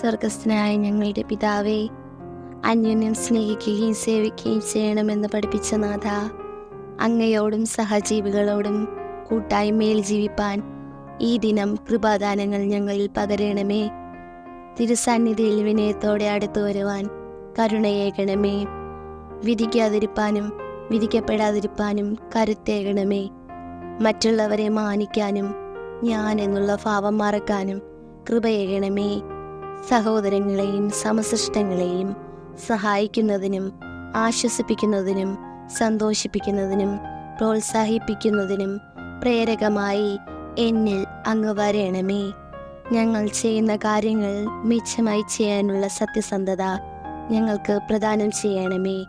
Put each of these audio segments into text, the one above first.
സ്വർഗസ്ഥനായ ഞങ്ങളുടെ പിതാവേ അന്യോന്യം സ്നേഹിക്കുകയും സേവിക്കുകയും ചെയ്യണമെന്ന് പഠിപ്പിച്ച നാഥ അങ്ങയോടും സഹജീവികളോടും കൂട്ടായ്മയിൽ ജീവിപ്പാൻ ഈ ദിനം കൃപാദാനങ്ങൾ ഞങ്ങളിൽ പകരണമേ. തിരുസന്നിധിയിൽ വിനയത്തോടെ അടുത്തു വരുവാൻ കരുണയേകണമേ. വിധിക്കാതിരിപ്പാനും വിധിക്കപ്പെടാതിരിപ്പാനും കരുത്തേകണമേ. മറ്റുള്ളവരെ മാനിക്കാനും ഞാൻ എന്നുള്ള ഭാവം മറക്കാനും കൃപയേകണമേ. സഹോദരങ്ങളെയും സമസൃഷ്ടങ്ങളെയും സഹായിക്കുന്നതിനും ആശ്വസിപ്പിക്കുന്നതിനും സന്തോഷിപ്പിക്കുന്നതിനും പ്രോത്സാഹിപ്പിക്കുന്നതിനും പ്രേരകമായി എന്നിൽ അങ്ങ് വരണമേ. ഞങ്ങൾ ചെയ്യുന്ന കാര്യങ്ങൾ മിച്ചമായി ചെയ്യാനുള്ള സത്യസന്ധത ഞങ്ങൾക്ക് പ്രദാനം ചെയ്യണമേ.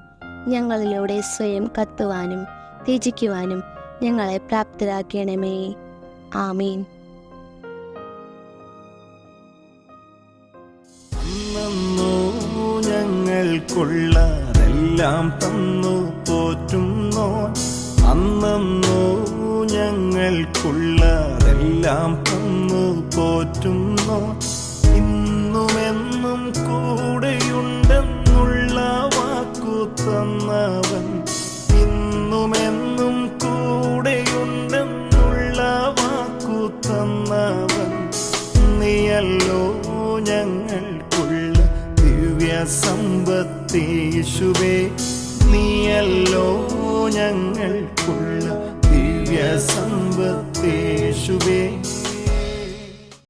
ഞങ്ങളിലൂടെ സ്വയം കത്തുവാനും ത്യജിക്കുവാനും ഞങ്ങളെ പ്രാപ്തരാക്കണമേ. ആമീൻ. ഞങ്ങൾക്കുള്ളതെല്ലാം തന്നു പോറ്റുന്നോ? അന്നോ ഞങ്ങൾക്കുള്ളതെല്ലാം തന്നു പോറ്റുന്നോ? ഇന്നുമെന്നും കൂടെയുണ്ടെന്നുള്ള വാക്കു തന്നവൻ ഇന്നുമെന്നും കൂടെയുണ്ടെന്നുള്ള വാക്കു തന്നവൻ സമ്പത്തേശുവേ നീയല്ലോ ഞങ്ങൾക്കുള്ള ദിവ്യ സമ്പത്തേശുവേ